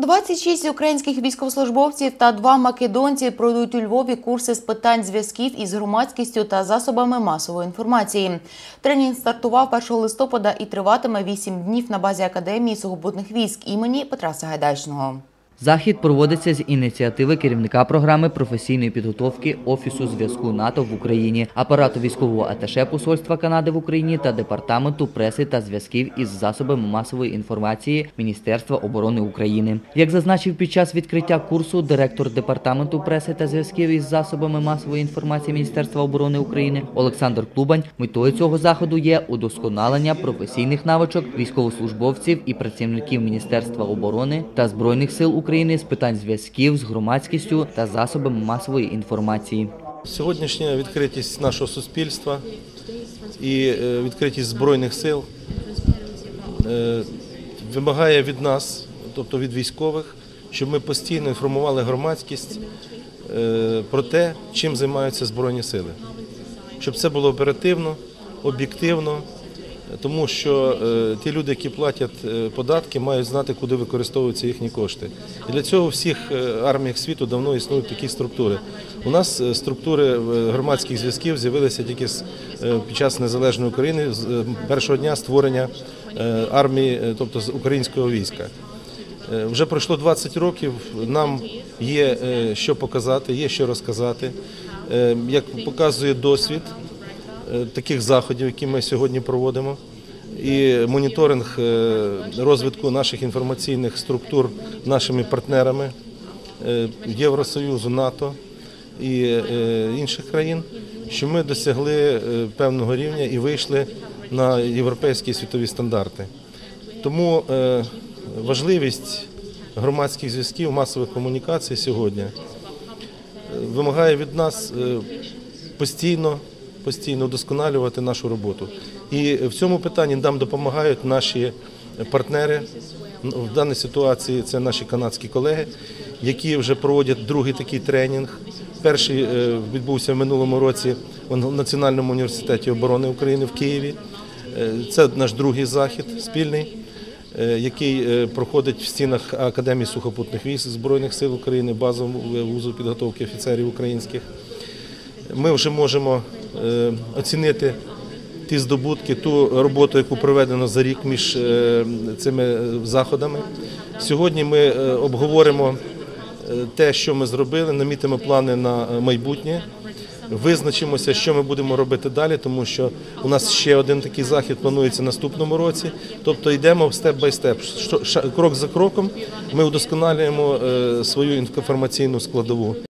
26 українських військовослужбовців та два македонці пройдуть у Львові курси з питань зв'язків із громадськістю та засобами масової інформації. Тренінг стартував 1 листопада і триватиме 8 днів на базі Академії сухопутних військ імені Петра Сагайдачного. Захід проводиться з ініціативи керівника програми професійної підготовки Офісу зв'язку НАТО в Україні, апарату військового аташе Посольства Канади в Україні та департаменту преси та зв'язків із засобами масової інформації Міністерства оборони України. Як зазначив під час відкриття курсу директор департаменту преси та зв'язків із засобами масової інформації Міністерства оборони України Олександр Клубань, метою цього заходу є удосконалення професійних навичок військовослужбовців і працівників Міністерства оборони та збройних сил України з питань зв'язків з громадськістю та засобами масової інформації. Сьогоднішня відкритість нашого суспільства і е, відкритість Збройних сил е, вимагає від нас, тобто від військових, щоб ми постійно інформували громадськість е, про те, чим займаються Збройні сили. Щоб це було оперативно, об'єктивно, тому що е, ті люди, які платять е, податки, мають знати, куди використовуються їхні кошти. І для цього у всіх е, арміях світу давно існують такі структури. У нас структури громадських зв'язків з'явилися тільки під час незалежної України з першого дня створення армії, тобто з українського війська. Вже пройшло 20 років. Нам є що показати, є що розказати. Як показує досвід таких заходів, які ми сьогодні проводимо, і моніторинг е, розвитку наших інформаційних структур нашими партнерами е, Євросоюзу, НАТО і е, інших країн, що ми досягли е, певного рівня і вийшли на європейські світові стандарти. Тому е, важливість громадських зв'язків, масових комунікацій сьогодні е, вимагає від нас е, постійно, постійно вдосконалювати нашу роботу. І в цьому питанні нам допомагають наші партнери. В даній ситуації це наші канадські колеги, які вже проводять другий такий тренінг. Перший е, відбувся в минулому році в Національному університеті оборони України в Києві. Е, Це наш другий захід спільний, е, який проходить в стінах Академії сухопутних військ Збройних сил України, базового вузу підготовки офіцерів українських. Ми вже можемо оцінити ті здобутки, ту роботу, яку проведено за рік між е, цими заходами. Сьогодні ми е, обговоримо е, те, що ми зробили, намітимо плани на е, майбутнє. Визначимося, що ми будемо робити далі, тому що у нас ще один такий захід планується наступному році. Тобто йдемо степ бай степ. Крок за кроком ми удосконалюємо е, свою інформаційну складову.